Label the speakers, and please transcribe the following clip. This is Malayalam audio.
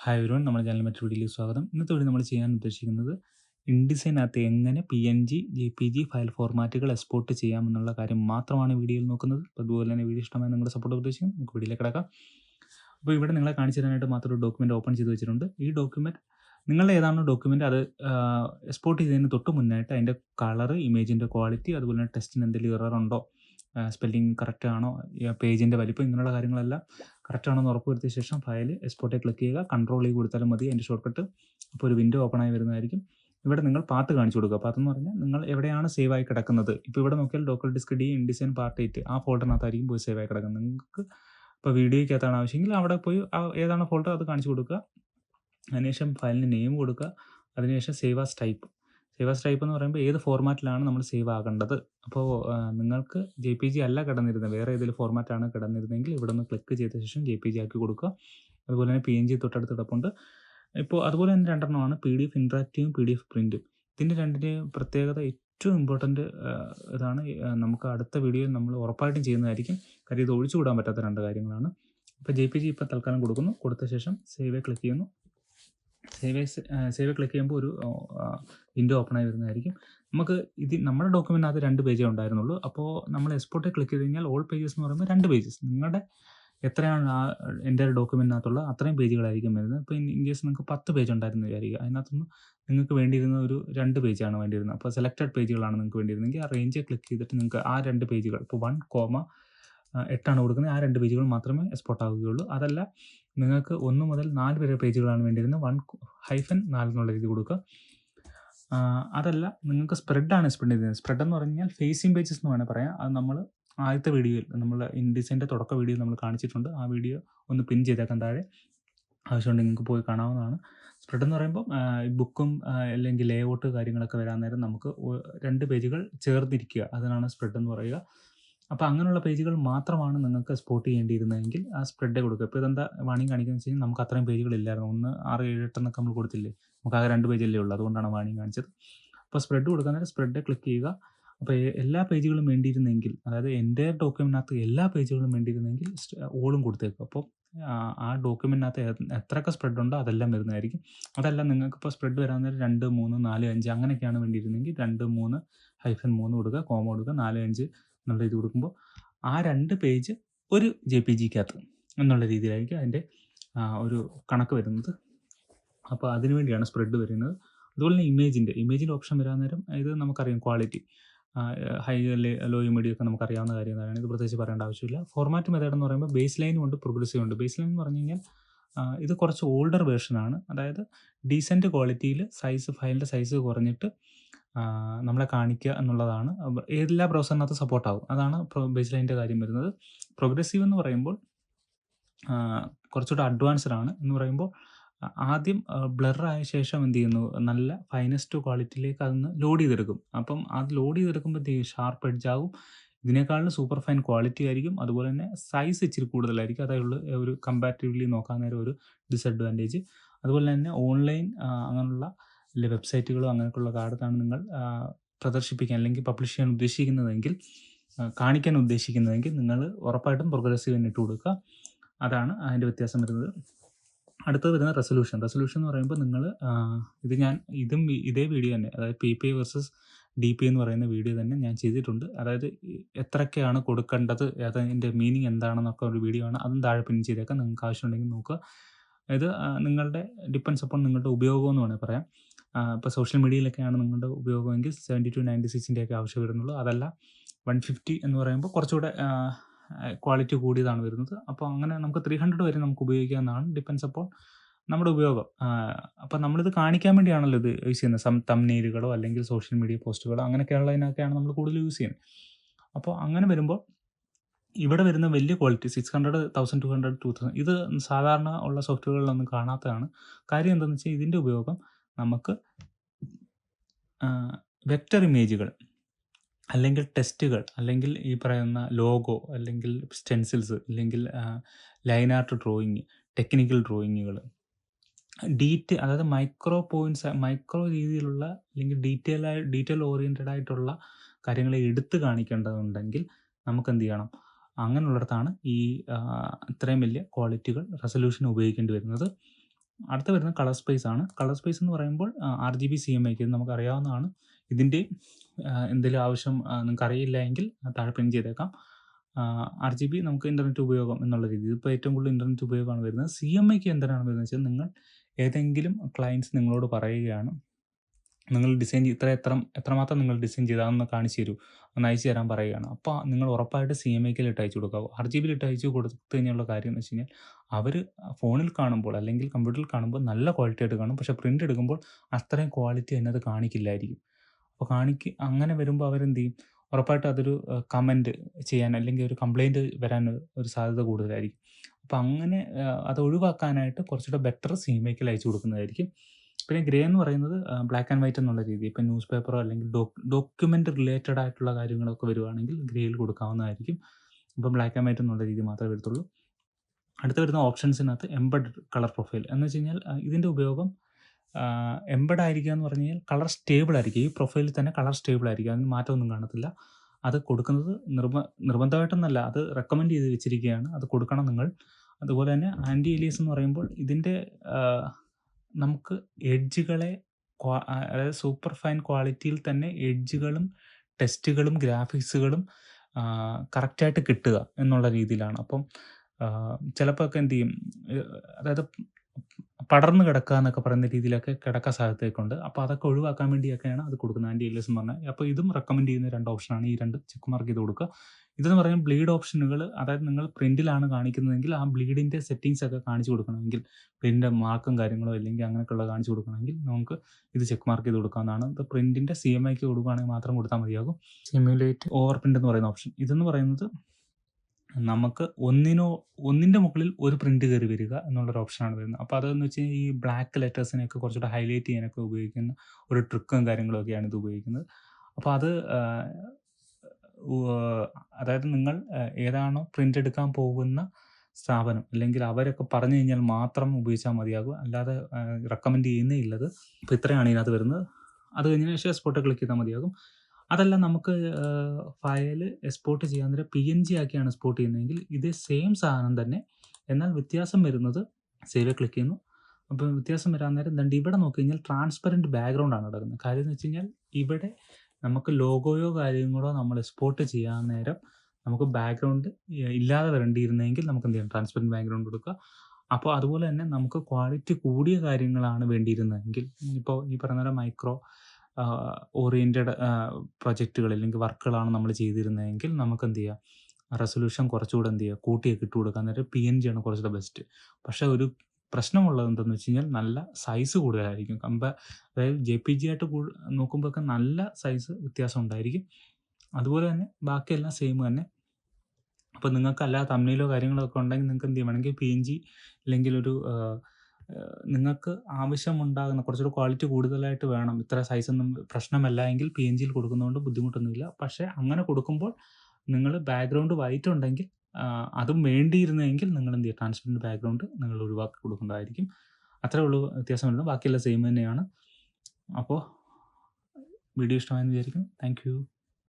Speaker 1: ഹായ് വരുവാൻ നമ്മുടെ ചാനൽ മറ്റൊരു വീഡിയോയിലേക്ക് സ്വാഗതം. ഇന്നത്തെ വീഡിയോ നമ്മൾ ചെയ്യാൻ ഉദ്ദേശിക്കുന്നത് ഇൻഡിസൈനകത്ത് എങ്ങനെ P N G J P G file ഫോർമാറ്റുകൾ export ചെയ്യാമെന്നുള്ള കാര്യം മാത്രമാണ് വീഡിയോയിൽ നോക്കുന്നത്. അതുപോലെ തന്നെ വീഡിയോ ഇഷ്ടമായി നിങ്ങളുടെ സപ്പോർട്ട് പ്രതീക്ഷിക്കും നമുക്ക് വീഡിയോയിലേക്ക് കിടക്കാം. അപ്പോൾ ഇവിടെ നിങ്ങളെ കാണിച്ചു തരാനായിട്ട് മാത്രം ഒരു ഡോക്യുമെന്റ് ഓപ്പൺ ചെയ്ത് വെച്ചിട്ടുണ്ട്. ഈ ഡോക്യുമെന്റ് നിങ്ങളുടെ ഏതാണോ ഡോക്യുമെന്റ് അത് എക്സ്പോർട്ട് ചെയ്തതിന് തൊട്ട് മുന്നായിട്ട് അതിന്റെ കളർ ഇമേജിന്റെ ക്വാളിറ്റി അതുപോലെ തന്നെ ടെസ്റ്റിന് എന്തെങ്കിലും ഇറർ ഉണ്ടോ സ്പെല്ലിംഗ് കറക്റ്റ് ആണോ? പേജിന്റെ വലിപ്പം ഇങ്ങനെയുള്ള കാര്യങ്ങളെല്ലാം കറക്റ്റ് ആണെന്ന് ഉറപ്പ് വരുത്തിയ ശേഷം ഫയൽ എക്സ്പോർട്ടിൽ ക്ലിക്ക് ചെയ്യുക. കൺട്രോൾ ചെയ്ത് കൊടുത്താലും മതി. അതിന്റെ ഷോർട്ട് കട്ട് അപ്പോൾ ഒരു വിൻഡോ ഓപ്പൺ ആയി വരുന്നതായിരിക്കും. ഇവിടെ നിങ്ങൾ പാത്ത് കാണിച്ചു കൊടുക്കുക. പാത്ത് എന്ന് പറഞ്ഞാൽ നിങ്ങൾ എവിടെയാണ് സേവ് ആയി കിടക്കുന്നത്? ഇപ്പോൾ ഇവിടെ നോക്കിയാൽ local disk D InDesign part eight ആ ഫോൾഡറിനകത്തായിരിക്കും പോയി സേവ് ആയി കിടക്കുന്നത്. നിങ്ങൾക്ക് ഇപ്പോൾ വീഡിയോയ്ക്കകത്താണ് ആവശ്യമെങ്കിൽ അവിടെ പോയി ഏതാണ് ഫോൾഡർ അത് കാണിച്ചു കൊടുക്കുക. അതിനുശേഷം ഫയലിന് നെയിം കൊടുക്കുക. അതിനുശേഷം save as type save type എന്ന് പറയുമ്പോൾ ഏത് ഫോർമാറ്റിലാണ് നമ്മൾ സേവ് ആകേണ്ടത്? അപ്പോൾ നിങ്ങൾക്ക് ജെ പി ജി അല്ല കിടന്നിരുന്നത്. വേറെ ഏതെങ്കിലും ഫോർമാറ്റാണ് കിടന്നിരുന്നെങ്കിൽ ഇവിടെ നിന്ന് ക്ലിക്ക് ചെയ്ത ശേഷം ജെ പി ജി ആക്കി കൊടുക്കുക. അതുപോലെ തന്നെ പി എൻ ജി തൊട്ടടുത്ത് കിടപ്പുണ്ട്. ഇപ്പോൾ അതുപോലെ തന്നെ രണ്ടെണ്ണമാണ് പി ഡി എഫ് ഇൻട്രാക്റ്റീവും പി ഡി എഫ് പ്രിന്റും ഇതിന്റെ രണ്ടിന്റെയും പ്രത്യേകത ഏറ്റവും ഇമ്പോർട്ടന്റ് ഇതാണ്. നമുക്ക് അടുത്ത വീഡിയോയിൽ നമ്മൾ ഉറപ്പായിട്ടും ചെയ്യുന്നതായിരിക്കും. കാര്യം ഇത് ഒഴിച്ചുകൂടാൻ പറ്റാത്ത രണ്ട് കാര്യങ്ങളാണ്. അപ്പോൾ ജെ പി ജി ഇപ്പോൾ തൽക്കാലം കൊടുക്കുന്നു. കൊടുത്ത ശേഷം സേവേ ക്ലിക്ക് ചെയ്യുന്നു. സേവ് സേവ് ക്ലിക്ക് ചെയ്യുമ്പോൾ ഒരു വിൻഡോ ഓപ്പൺ ആയി വരുന്നതായിരിക്കും. നമുക്ക് ഇത് നമ്മുടെ ഡോക്യുമെന്റിനകത്ത് രണ്ട് പേജേ ഉണ്ടായിരുന്നുള്ളൂ. അപ്പോൾ നമ്മൾ എക്സ്പോർട്ട് ക്ലിക്ക് ചെയ്ത് കഴിഞ്ഞാൽ ഓൾ പേജസ് എന്ന് പറയുമ്പോൾ രണ്ട് പേജസ് നിങ്ങളുടെ എത്രയാണ് ആ എന്റെ ഡോക്യുമെന്റിനകത്തുള്ള അത്രയും പേജുകളായിരിക്കും വരുന്നത്. ഇപ്പോൾ ഇൻ കേസ് നിങ്ങൾക്ക് പത്ത് പേജ് ഉണ്ടായിരുന്നു വിചാരിക്കുക. അതിനകത്തുനിന്ന് നിങ്ങൾക്ക് വേണ്ടിയിരുന്ന ഒരു രണ്ട് പേജാണ് വേണ്ടിയിരുന്നത്. അപ്പോൾ സെലക്റ്റഡ് പേജുകളാണ് നിങ്ങൾക്ക് വേണ്ടിയിരുന്നെങ്കിൽ ആ റേഞ്ച് ക്ലിക്ക് ചെയ്തിട്ട് നിങ്ങൾക്ക് ആ രണ്ട് പേജുകൾ ഇപ്പോൾ വൺ കോമ എട്ടാണ് കൊടുക്കുന്നത്. ആ രണ്ട് പേജുകൾ മാത്രമേ എക്സ്പോർട്ട് ആവുകയുള്ളൂ. അതല്ല നിങ്ങൾക്ക് ഒന്ന് മുതൽ നാല് വരെ പേജുകളാണ് വേണ്ടിയിരുന്നത്. വൺ ഹൈഫൻ നാല് എന്നുള്ള രീതി കൊടുക്കുക. അതല്ല നിങ്ങൾക്ക് സ്പ്രെഡാണ് സ്പ്രെഡ് ചെയ്തത്. സ്പ്രെഡ് എന്ന് പറഞ്ഞാൽ ഫേസിംഗ് പേജസ് എന്ന് വേണമെങ്കിൽ പറയാം. അത് നമ്മൾ ആദ്യത്തെ വീഡിയോയിൽ നമ്മൾ ഇൻഡിസൈന്റെ തുടക്ക വീഡിയോ നമ്മൾ കാണിച്ചിട്ടുണ്ട്. ആ വീഡിയോ ഒന്ന് പിൻ ചെയ്തേക്കാൻ താഴെ ആവശ്യമുണ്ടെങ്കിൽ നിങ്ങൾക്ക് പോയി കാണാവുന്നതാണ്. സ്പ്രെഡ് എന്ന് പറയുമ്പോൾ ബുക്കും അല്ലെങ്കിൽ ലേ ഔട്ട് കാര്യങ്ങളൊക്കെ വരാൻ നേരം നമുക്ക് രണ്ട് പേജുകൾ ചേർന്നിരിക്കുക. അതിനാണ് സ്പ്രെഡ് എന്ന് പറയുക. അപ്പോൾ അങ്ങനെയുള്ള പേജുകൾ മാത്രമാണ് നിങ്ങൾക്ക് സ്പോട്ട് ചെയ്യേണ്ടിയിരുന്നതെങ്കിൽ ആ സ്പ്രെഡ് കൊടുക്കുക. ഇപ്പോൾ ഇതെന്താ വാണിംഗ് കാണിക്കുന്നത് വെച്ച് കഴിഞ്ഞാൽ നമുക്ക് അത്രയും പേജുകളില്ലായിരുന്നു ഒന്ന് ആറ് ഏഴ് എട്ടെന്നൊക്കെ നമ്മൾ കൊടുത്തില്ലേ? നമുക്ക് ആകെ രണ്ട് പേജല്ലേ ഉള്ളൂ. അതുകൊണ്ടാണ് വാണിംഗ് കാണിച്ചത്. അപ്പോൾ സ്പ്രെഡ് കൊടുക്കാൻ നേരം സ്പ്രെഡ് ക്ലിക്ക് ചെയ്യുക അപ്പോൾ എല്ലാ പേജുകളും വേണ്ടിയിരുന്നെങ്കിൽ അതായത് എന്റെ ഡോക്യുമെന്റിനകത്ത് എല്ലാ പേജുകളും വേണ്ടിയിരുന്നെങ്കിൽ ഓളും കൊടുത്തേക്കും അപ്പോൾ ആ ഡോക്യുമെന്റിനകത്ത് എത്രയൊക്കെ സ്പ്രെഡ് ഉണ്ടോ അതെല്ലാം വരുന്നതായിരിക്കും. അതല്ല നിങ്ങൾക്ക് ഇപ്പോൾ സ്പ്രെഡ് വരാൻ നേരം രണ്ട് മൂന്ന് നാല് അഞ്ച് അങ്ങനെയൊക്കെയാണ് വേണ്ടിയിരുന്നെങ്കിൽ രണ്ട് മൂന്ന് ഹൈഫൻ മൂന്ന് കൊടുക്കുക കോമ കൊടുക്കുക നാല് അഞ്ച് എന്നുള്ള ഇത് കൊടുക്കുമ്പോൾ ആ രണ്ട് പേജ് ഒരു ജെ പി ജിക്കകത്ത് എന്നുള്ള രീതിയിലായിരിക്കും അതിന്റെ ഒരു കണക്ക് വരുന്നത്. അപ്പോൾ അതിനു വേണ്ടിയാണ് സ്പ്രെഡ് വരുന്നത്. അതുപോലെ തന്നെ ഇമേജിന്റെ ഇമേജിന്റെ ഓപ്ഷൻ വരാൻ നേരം ഇത് നമുക്കറിയാം ക്വാളിറ്റി ഹൈ ലോ മീഡിയം ഒക്കെ നമുക്കറിയാവുന്ന കാര്യം തന്നെയാണ്. ഇത് പ്രത്യേകിച്ച് പറയേണ്ട ആവശ്യമില്ല. ഫോർമാറ്റ് മെത്തേഡ് എന്ന് പറയുമ്പോൾ ബേസ് ലൈനും ഉണ്ട് പ്രോഗ്രസീവ് ഉണ്ട്. ബേസ് ലൈൻ എന്ന് പറഞ്ഞു കഴിഞ്ഞാൽ ഇത് കുറച്ച് ഓൾഡർ വേർഷനാണ് അതായത് ഡീസന്റ് ക്വാളിറ്റിയിൽ സൈസ് ഫയലിന്റെ സൈസ് കുറഞ്ഞിട്ട് നമ്മളെ കാണിക്കുക എന്നുള്ളതാണ്. എല്ലാ ബ്രൗസറിനകത്ത് സപ്പോർട്ടാകും അതാണ് ബേസ് ലൈന്റെ കാര്യം വരുന്നത്. പ്രോഗ്രസീവ് എന്ന് പറയുമ്പോൾ കുറച്ചുകൂടെ അഡ്വാൻസ്ഡ് ആണ് എന്ന് പറയുമ്പോൾ ആദ്യം ബ്ലറായ ശേഷം എന്ത് ചെയ്യുന്നു? നല്ല ഫൈനസ്റ്റ് ക്വാളിറ്റിയിലേക്ക് അതൊന്ന് ലോഡ് ചെയ്തെടുക്കും. അപ്പം അത് ലോഡ് ചെയ്യും ഷാർപ്പ് എഡ്ജ് ആകും. ഇതിനേക്കാളും സൂപ്പർ ഫൈൻ ക്വാളിറ്റി ആയിരിക്കും. അതുപോലെ തന്നെ സൈസ് ഇച്ചിരി കൂടുതലായിരിക്കും. അതായുള്ള ഒരു കമ്പാരിറ്റീവ്ലി നോക്കാൻ നേരം ഒരു ഡിസഡ്വാന്റേജ് അതുപോലെ തന്നെ ഓൺലൈൻ അങ്ങനെയുള്ള അല്ലെ വെബ്സൈറ്റുകളോ അങ്ങനെയൊക്കെയുള്ള കാർഡാണ് നിങ്ങൾ പ്രദർശിപ്പിക്കാൻ അല്ലെങ്കിൽ പബ്ലിഷ് ചെയ്യാൻ ഉദ്ദേശിക്കുന്നതെങ്കിൽ കാണിക്കാൻ ഉദ്ദേശിക്കുന്നതെങ്കിൽ നിങ്ങൾ ഉറപ്പായിട്ടും പ്രോഗ്രസീവ് ഇട്ട് കൊടുക്കുക. അതാണ് അതിന്റെ വ്യത്യാസം വരുന്നത്. അടുത്തത് വരുന്ന റെസൊല്യൂഷൻ. റെസൊല്യൂഷൻ എന്ന് പറയുമ്പോൾ നിങ്ങൾ ഇത് ഞാൻ ഇതും ഇതേ വീഡിയോ തന്നെ അതായത് P P versus D P എന്ന് പറയുന്ന വീഡിയോ തന്നെ ഞാൻ ചെയ്തിട്ടുണ്ട്. അതായത് എത്രയൊക്കെയാണ് കൊടുക്കേണ്ടത് അതിന്റെ മീനിങ് എന്താണെന്നൊക്കെ ഒരു വീഡിയോ ആണ്. അതും താഴെ പിൻ ചെയ്തേക്കാം. നിങ്ങൾക്ക് ആവശ്യമുണ്ടെങ്കിൽ നോക്കുക. അതായത് നിങ്ങളുടെ ഡിപ്പെൻസ് അപ്പോൾ നിങ്ങളുടെ ഉപയോഗം എന്ന് വേണമെങ്കിൽ പറയാം. ഇപ്പോൾ സോഷ്യൽ മീഡിയയിലൊക്കെയാണ് നിങ്ങളുടെ ഉപയോഗമെങ്കിൽ സെവന്റി ടു നയന്റി സിക്സിന്റെ ഒക്കെ ആവശ്യം വരുന്നുള്ളൂ. അതല്ല വൺ ഫിഫ്റ്റി എന്ന് പറയുമ്പോൾ കുറച്ചുകൂടെ ക്വാളിറ്റി കൂടിയതാണ് വരുന്നത്. അപ്പോൾ അങ്ങനെ നമുക്ക് ത്രീ ഹൺഡ്രഡ് വരെ നമുക്ക് ഉപയോഗിക്കാവുന്നതാണ്. ഡിപ്പെൻസ് അപ്പോൾ നമ്മുടെ ഉപയോഗം. അപ്പോൾ നമ്മളിത് കാണിക്കാൻ വേണ്ടിയാണല്ലോ ഇത് യൂസ് ചെയ്യുന്നത്. സം തമ്നീലുകളോ അല്ലെങ്കിൽ സോഷ്യൽ മീഡിയ പോസ്റ്റുകളോ അങ്ങനെയൊക്കെയുള്ളതിനൊക്കെയാണ് നമ്മൾ കൂടുതൽ യൂസ് ചെയ്യുന്നത്. അപ്പോൾ അങ്ങനെ വരുമ്പോൾ ഇവിടെ വരുന്ന വലിയ quality six hundred thousand two hundred two thousand ഇത് സാധാരണ ഉള്ള സോഫ്റ്റ്വെയറുകളിലൊന്നും കാണാത്തതാണ്. കാര്യം എന്താണെന്ന് വെച്ചാൽ ഇതിന്റെ ഉപയോഗം നമുക്ക് വെക്റ്റർ ഇമേജുകൾ അല്ലെങ്കിൽ ടെസ്റ്റുകൾ അല്ലെങ്കിൽ ഈ പറയുന്ന ലോഗോ അല്ലെങ്കിൽ സ്റ്റെൻസിൽസ് അല്ലെങ്കിൽ ലൈൻ ആർട്ട് ഡ്രോയിങ് ടെക്നിക്കൽ ഡ്രോയിങ്ങുകൾ ഡീറ്റ് അതായത് മൈക്രോ പോയിന്റ്സ് മൈക്രോ രീതിയിലുള്ള അല്ലെങ്കിൽ ഡീറ്റെയിൽ ആയി ഡീറ്റെയിൽ ഓറിയന്റഡ് ആയിട്ടുള്ള കാര്യങ്ങളെ എടുത്തു കാണിക്കേണ്ടതുണ്ടെങ്കിൽ നമുക്ക് എന്ത് ചെയ്യണം? അങ്ങനെയുള്ളിടത്താണ് ഈ ഇത്രയും വലിയ ക്വാളിറ്റികൾ റെസൊല്യൂഷൻ ഉപയോഗിക്കേണ്ടി വരുന്നത്. അടുത്ത വരുന്നത് കളർ സ്പേസ് ആണ്. കളർ സ്പേസ് എന്ന് പറയുമ്പോൾ R G B C RGB ഐക്ക് ഇത് നമുക്കറിയാവുന്നതാണ്. ഇതിന്റെ ആഹ്, എന്തെങ്കിലും ആവശ്യം നിങ്ങൾക്ക് അറിയില്ല എങ്കിൽ താഴെ പിൻ ചെയ്തേക്കാം. ജി ബി നമുക്ക് ഇന്റർനെറ്റ് ഉപയോഗം എന്നുള്ള രീതി ഇപ്പോൾ ഏറ്റവും കൂടുതൽ ഇന്റർനെറ്റ് ഉപയോഗമാണ് വരുന്നത്. സി എം ഐക്ക് എന്തിനാണ് വരുന്നത് വെച്ചാൽ നിങ്ങൾ ഏതെങ്കിലും ക്ലയന്റ്സ് നിങ്ങളോട് പറയുകയാണ് നിങ്ങൾ ഡിസൈൻ ഇത്ര എത്ര എത്രമാത്രം നിങ്ങൾ ഡിസൈൻ ചെയ്താണെന്ന് കാണിച്ചു തരൂ. ഒന്ന് അയച്ചു തരാൻ പറയുകയാണ്. അപ്പോൾ നിങ്ങൾ ഉറപ്പായിട്ട് സി എം ഐക്കിൽ ഇട്ട് അയച്ചു കൊടുക്കുക. ഇട്ട് അയച്ചു കൊടുത്തു കഴിഞ്ഞുള്ള കാര്യം എന്ന് വെച്ച് കഴിഞ്ഞാൽ അവർ ഫോണിൽ കാണുമ്പോൾ അല്ലെങ്കിൽ കമ്പ്യൂട്ടറിൽ കാണുമ്പോൾ നല്ല ക്വാളിറ്റി ആയിട്ട് കാണും. പക്ഷേ പ്രിന്റ് എടുക്കുമ്പോൾ അത്രയും ക്വാളിറ്റി അതിനകത്ത് കാണിക്കില്ലായിരിക്കും. അപ്പോൾ കാണിക്ക് അങ്ങനെ വരുമ്പോൾ അവരെന്ത് ചെയ്യും ഉറപ്പായിട്ട് അതൊരു കമന്റ് ചെയ്യാൻ അല്ലെങ്കിൽ ഒരു കംപ്ലയിന്റ് വരാൻ ഒരു സാധ്യത കൂടുതലായിരിക്കും. അപ്പോൾ അങ്ങനെ അത് ഒഴിവാക്കാനായിട്ട് കുറച്ചുകൂടെ ബെറ്റർ സിനിമയ്ക്കിൽ അയച്ചു കൊടുക്കുന്നതായിരിക്കും. പിന്നെ ഗ്രേ എന്ന് പറയുന്നത് ബ്ലാക്ക് ആൻഡ് വൈറ്റ് എന്നുള്ള രീതി. ഇപ്പം ന്യൂസ് പേപ്പറോ അല്ലെങ്കിൽ ഡോക്യുമെന്റ് റിലേറ്റഡ് ആയിട്ടുള്ള കാര്യങ്ങളൊക്കെ വരുവാണെങ്കിൽ ഗ്രേയിൽ കൊടുക്കാവുന്നതായിരിക്കും. ഇപ്പം ബ്ലാക്ക് ആൻഡ് വൈറ്റ് എന്നുള്ള രീതി മാത്രമേ വരത്തുള്ളൂ. അടുത്ത വരുന്ന ഓപ്ഷൻസിനകത്ത് എംബഡ് കളർ പ്രൊഫൈൽ എന്ന് വെച്ച് കഴിഞ്ഞാൽ ഇതിന്റെ ഉപയോഗം എംബഡ് ആയിരിക്കുക എന്ന് പറഞ്ഞു കഴിഞ്ഞാൽ കളർ സ്റ്റേബിൾ ആയിരിക്കും. ഈ പ്രൊഫൈലിൽ തന്നെ കളർ സ്റ്റേബിൾ ആയിരിക്കും. അതിന് മാറ്റമൊന്നും കാണത്തില്ല. അത് കൊടുക്കുന്നത് നിർബ നിർബന്ധമായിട്ടൊന്നല്ല അത് റെക്കമെൻഡ് ചെയ്ത് വെച്ചിരിക്കുകയാണ്. അത് കൊടുക്കണം നിങ്ങൾ. അതുപോലെ തന്നെ ആന്റി എലിയസ് എന്ന് പറയുമ്പോൾ ഇതിന്റെ നമുക്ക് എഡ്ജുകളെ അതായത് സൂപ്പർ ഫൈൻ ക്വാളിറ്റിയിൽ തന്നെ എഡ്ജുകളും ടെസ്റ്റുകളും ഗ്രാഫിക്സുകളും കറക്റ്റായിട്ട് കിട്ടുക എന്നുള്ള രീതിയിലാണ്. അപ്പം ചിലപ്പോൾ ചിലപ്പോഴൊക്കെ എന്ത് ചെയ്യും അതായത് പടർന്ന് കിടക്കുക എന്നൊക്കെ പറയുന്ന രീതിയിലൊക്കെ കിടക്കാൻ സാധ്യതയൊക്കെ ഉണ്ട്. അപ്പോൾ അതൊക്കെ ഒഴിവാക്കാൻ വേണ്ടിയൊക്കെയാണ് അത് കൊടുക്കുന്നത് ആന്റി ഏലിയസ് എന്ന് പറഞ്ഞാൽ. അപ്പോൾ ഇതും റെക്കമെൻഡ് ചെയ്യുന്ന രണ്ട് ഓപ്ഷനാണ്. ഈ രണ്ട് ചെക്ക് മാർക്ക് ചെയ്ത് കൊടുക്കുക. ഇതെന്ന് പറഞ്ഞാൽ ബ്ലീഡ് ഓപ്ഷനുകൾ അതായത് നിങ്ങൾ പ്രിന്റിലാണ് കാണിക്കുന്നതെങ്കിൽ ആ ബ്ലീഡിന്റെ സെറ്റിങ്സ് ഒക്കെ കാണിച്ചു കൊടുക്കണമെങ്കിൽ പ്രിന്റിന്റെ മാർക്കും കാര്യങ്ങളോ അല്ലെങ്കിൽ അങ്ങനെയൊക്കെയുള്ള കാണിച്ചു കൊടുക്കണമെങ്കിൽ നമുക്ക് ഇത് ചെക്ക് മാർക്ക് ചെയ്ത് കൊടുക്കാവുന്നതാണ്. ഇത് എം ഐക്ക് കൊടുക്കുകയാണെങ്കിൽ മാത്രം കൊടുത്താൽ മതിയാകും. സിമുലേറ്റ് ഓവർ പ്രിന്റ് എന്ന് പറയുന്ന ഓപ്ഷൻ. ഇതെന്ന് പറയുന്നത് നമുക്ക് ഒന്നിനോ ഒന്നിന്റെ മുകളിൽ ഒരു പ്രിന്റ് കയറി വരിക എന്നുള്ളൊരു ഓപ്ഷനാണ് വരുന്നത്. അപ്പോൾ അതെന്ന് വെച്ച് കഴിഞ്ഞാൽ ഈ ബ്ലാക്ക് ലെറ്റേഴ്സിനെയൊക്കെ കുറച്ചുകൂടെ ഹൈലൈറ്റ് ചെയ്യാനൊക്കെ ഉപയോഗിക്കുന്ന ഒരു ട്രിക്കും കാര്യങ്ങളൊക്കെയാണ് ഇത് ഉപയോഗിക്കുന്നത്. അപ്പോൾ അത് അതായത് നിങ്ങൾ ഏതാണോ പ്രിന്റ് എടുക്കാൻ പോകുന്ന സ്ഥാപനം അല്ലെങ്കിൽ അവരൊക്കെ പറഞ്ഞു കഴിഞ്ഞാൽ മാത്രം ഉപയോഗിച്ചാൽ മതിയാകും. അല്ലാതെ റെക്കമെൻഡ് ചെയ്യുന്നേ ഇല്ലത് അപ്പോൾ ഇത്രയാണ് ഇതിനകത്ത് വരുന്നത്. അത് കഴിഞ്ഞതിന് ശേഷം സ്പോട്ട് ക്ലിക്ക് ചെയ്താൽ മതിയാകും. അതല്ല നമുക്ക് ഫയൽ എക്സ്പോർട്ട് ചെയ്യാൻ നേരം പി എൻ ജി ആക്കിയാണ് എക്സ്പോർട്ട് ചെയ്യുന്നതെങ്കിൽ ഇതേ സെയിം സാധനം തന്നെ എന്നാൽ വ്യത്യാസം വരുന്നത് സേവ് ക്ലിക്ക് ചെയ്യുന്നു. അപ്പോൾ വ്യത്യാസം വരാൻ നേരം എന്താണ് ഇവിടെ നോക്കി കഴിഞ്ഞാൽ ട്രാൻസ്പെറന്റ് ബാക്ക്ഗ്രൗണ്ട് ആണ് കിടക്കുന്നത്. കാര്യം എന്ന് വെച്ച് കഴിഞ്ഞാൽ ഇവിടെ നമുക്ക് ലോഗോയോ കാര്യങ്ങളോ നമ്മൾ എക്സ്പോർട്ട് ചെയ്യാൻ നേരം നമുക്ക് ബാക്ക്ഗ്രൗണ്ട് ഇല്ലാതെ വരേണ്ടിയിരുന്നെങ്കിൽ നമുക്ക് എന്ത് ചെയ്യാം ട്രാൻസ്പെറന്റ് ബാക്ക്ഗ്രൗണ്ട് കൊടുക്കുക. അപ്പോൾ അതുപോലെ തന്നെ നമുക്ക് ക്വാളിറ്റി കൂടിയ കാര്യങ്ങളാണ് വേണ്ടിയിരുന്നതെങ്കിൽ ഇപ്പോൾ ഈ പറഞ്ഞ മൈക്രോ ഓറിയന്റഡ് പ്രൊജക്റ്റുകൾ അല്ലെങ്കിൽ വർക്കുകളാണ് നമ്മൾ ചെയ്തിരുന്നതെങ്കിൽ നമുക്ക് എന്ത് ചെയ്യാം റെസൊല്യൂഷൻ കുറച്ചുകൂടെ എന്ത് ചെയ്യുക കൂട്ടിയൊക്കെ ഇട്ട് കൊടുക്കാൻ നേരം പിഎൻജി ആണ് കുറച്ചുകൂടെ ബെസ്റ്റ്. പക്ഷേ ഒരു പ്രശ്നമുള്ളത് എന്തെന്ന് വെച്ച് കഴിഞ്ഞാൽ നല്ല സൈസ് കൂടുതലായിരിക്കും. കമ്പ അതായത് ജെ പി ജി ആയിട്ട് നോക്കുമ്പോഴൊക്കെ നല്ല സൈസ് വ്യത്യാസം ഉണ്ടായിരിക്കും. അതുപോലെ തന്നെ ബാക്കിയെല്ലാം സെയിം തന്നെ. അപ്പോൾ നിങ്ങൾക്ക് അല്ലാതെ തമ്മിലോ കാര്യങ്ങളോ ഒക്കെ ഉണ്ടെങ്കിൽ നിങ്ങൾക്ക് എന്ത് ചെയ്യണമെങ്കിൽ പി എൻ ജി അല്ലെങ്കിൽ ഒരു നിങ്ങൾക്ക് ആവശ്യമുണ്ടാകുന്ന കുറച്ചുകൂടെ ക്വാളിറ്റി കൂടുതലായിട്ട് വേണം. ഇത്ര സൈസൊന്നും പ്രശ്നമല്ല എങ്കിൽ പി എൻ ജിയിൽ കൊടുക്കുന്നതുകൊണ്ട് ബുദ്ധിമുട്ടൊന്നുമില്ല. പക്ഷേ അങ്ങനെ കൊടുക്കുമ്പോൾ നിങ്ങൾ ബാക്ക്ഗ്രൗണ്ട് വൈറ്റ് ഉണ്ടെങ്കിൽ അതും വേണ്ടിയിരുന്നെങ്കിൽ നിങ്ങൾ എന്ത് ചെയ്യുക ട്രാൻസ്പെറന്റ് ബാക്ക്ഗ്രൗണ്ട് നിങ്ങൾ ഒഴിവാക്കി കൊടുക്കേണ്ടതായിരിക്കും. അത്രേ ഉള്ളൂ വ്യത്യാസം വരുന്നത്. ബാക്കിയെല്ലാം സെയിം തന്നെയാണ്. അപ്പോൾ വീഡിയോ ഇഷ്ടമായെന്ന് വിചാരിക്കുന്നു. താങ്ക്.